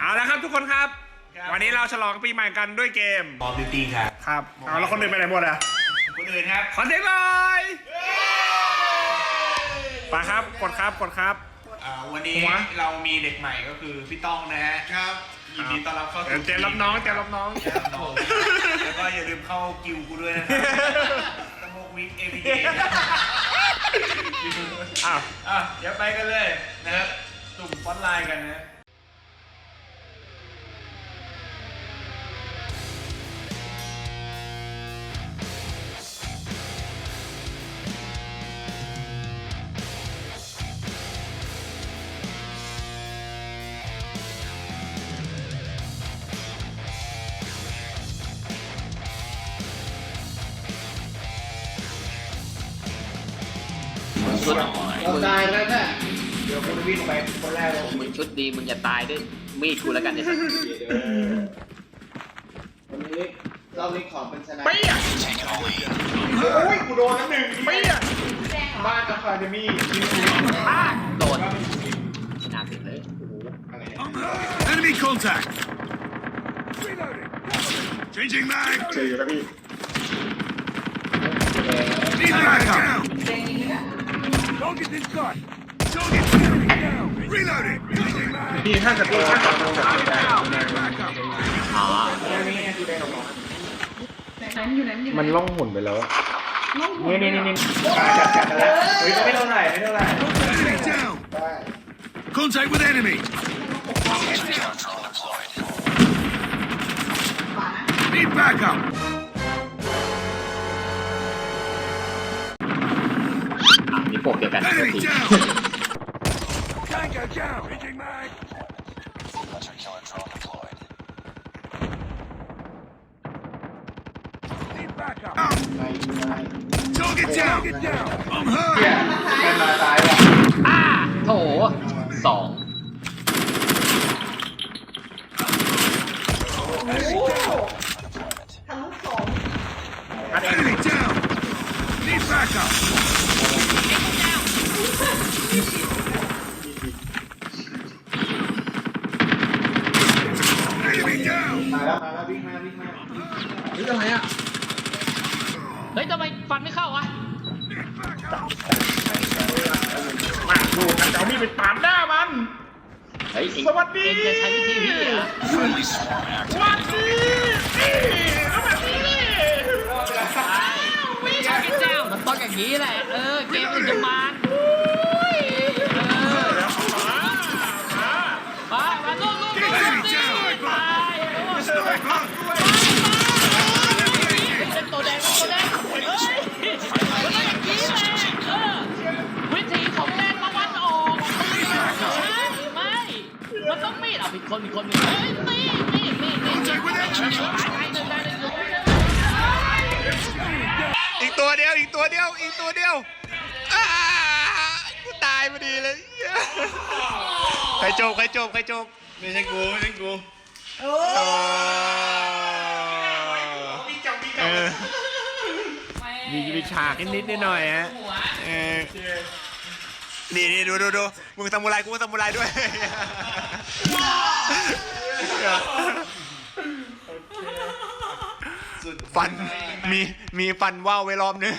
เอาละครับทุกคนครับ ครับ วันนี้เราฉลองปีใหม่กันด้วยเกม บอลบิวตี้ครับ ครับเอาแล้วคนอื่นไปไหนหมดอะคนอื่นครับ ขอเสียงหน่อยไปครับกดครับกดครับ อ่าวันนี้หัว เรามีเด็กใหม่ก็คือพี่ต้องนะฮะครับยินดีต้อนรับเข้าเดี๋ยวสู่เจนรับน้องเจนรับน้องเจนรับน้องแล้วก็อย่าลืมเข้ากิวกูด้วยนะครับตะโมกวิกเอพีเอ้าว อะเดี๋ยวไปกันเลยนะครับสุ่มฟอนต์ไลน์กันนะ ชุดเราตายแล้วนะเดี๋ยวคุณวิ่งไปคนแรกเลยมึงชุดดีมึงอย่าตายด้วยมีดกูแล้วกันเนี่ยวันนี้เราเล็กของเป็นชนะเปี้ยโอ้ยกูโดนน้ำหนึ่งเปี้ยบ้านอะคาเดมี่ป้าโดนขนาดนี้เลยอะไรเนี่ย Enemy contact! Changing mag! เจอแล้วพี่ Need backup! Target is cut! Target enemy down! Reloading! Changing mag! พี่ถ้าจะตัวถ้าจะตัวแบบ Backup! อ๋อมันล่องหมุนไปแล้วนี่นี่นี่นี่จัดจัดแล้วเฮ้ยไม่เท่าไหร่ไม่เท่าไหร่ Enemy down! ได้ Contact with enemy! Need backup! ยวกันโทษ Enemy ที down! Tango down! Changing mag! Need backup! ไม่ไม่ Target down! Target down! I'm เฮีย hurt! มันมาตายว่ะอ่าโถสอง Enemy down! Need backup! Enemy down! มาแล้วมาแล้ววิ่งมาวิ่งมาเฮ้ยทำไมอะเฮ้ยทำไมฟันไม่เข้าวะมาดูกันจะเอามีดไปปาดหน้ามัน เฮ้ยเอ็งสวัสดีเอ็งจะใช้วิธีพี่เหรอวันนี้นี่แล้วแบบนี้นี่ไม่ใช่เจ้ามันต้องอย่างนี้แหละ เออ เกมมันจะมัน คนผิดคนหนึ่งเฮ้ยมีดมีดมีดมีด Contact with enemy! ตายหนึ่งตายหนึ่งตายหนึ่งอีกตัวเดียวอีกตัวเดียวอีกตัวเดียวอ้ากูตายพอดีเลยใครจบใครจบใครจบไม่ใช่กูไม่ใช่กูเออมีมีฉากนิดๆหน่อยๆฮะเออ นี่นี่ดูดูดูมึงซามูไรกูก็ซามูไรด้วยฟันมีมีฟันว่าวไว้รอบนึง